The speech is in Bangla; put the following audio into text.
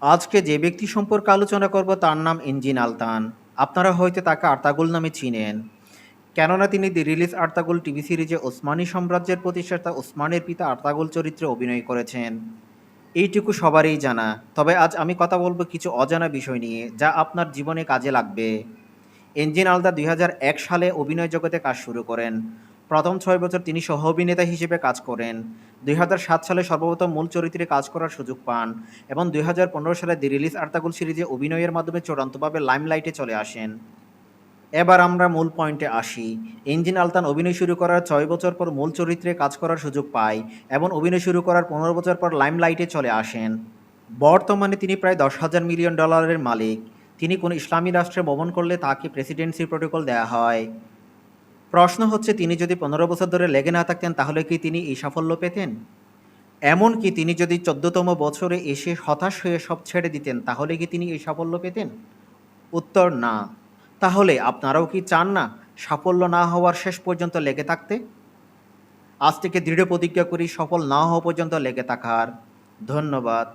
আজকে যে ব্যক্তি সম্পর্কে আলোচনা করব তার নাম ইঞ্জিন আলতান। আপনারা হয়তো তাকে আর্তাগুল নামে চিনেন। কেননা তিনি দি রিলিজ আর্তাগুল টিভি সিরিজে ওসমানী সাম্রাজ্যের প্রতিষ্ঠাতা ওসমানের পিতা আর্তাগুল চরিত্রে অভিনয় করেছেন। এইটুকু সবারই জানা। তবে আজ আমি কথা বলব কিছু অজানা বিষয় নিয়ে, যা আপনার জীবনে কাজে লাগবে। ইঞ্জিন আলদা দুই হাজার এক সালে অভিনয় জগতে কাজ শুরু করেন। প্রথম ছয় বছর তিনি সহ অভিনেতা হিসেবে কাজ করেন। দুই হাজার সাত সালে সর্বপ্রথম মূল চরিত্রে কাজ করার সুযোগ পান এবং দুই হাজার পনেরো সালে দি রিলিজ আর্তাগুল সিরিজে অভিনয়ের মাধ্যমে চূড়ান্তভাবে লাইমলাইটে চলে আসেন। এবার আমরা মূল পয়েন্টে আসি। ইঞ্জিন আলতান অভিনয় শুরু করার ছয় বছর পর মূল চরিত্রে কাজ করার সুযোগ পায় এবং অভিনয় শুরু করার পনেরো বছর পর লাইমলাইটে চলে আসেন। বর্তমানে তিনি প্রায় দশ হাজার মিলিয়ন ডলারের মালিক। তিনি কোনো ইসলামী রাষ্ট্রে ভ্রমণ করলে তাকে প্রেসিডেন্সি প্রোটোকল দেওয়া হয়। প্রশ্ন হচ্ছে, তিনি যদি পনেরো বছর ধরে লেগে না থাকতেন, তাহলে কি তিনি এই সাফল্য পেতেন? এমনকি তিনি যদি চোদ্দতম বছরে এসে হতাশ হয়ে সব ছেড়ে দিতেন, তাহলে কি তিনি এই সাফল্য পেতেন? উত্তর, না। তাহলে আপনারাও কি চান না সাফল্য না হওয়ার শেষ পর্যন্ত লেগে থাকতে? আজ থেকে দৃঢ় প্রতিজ্ঞা করি, সফল না হওয়া পর্যন্ত লেগে থাকার। ধন্যবাদ।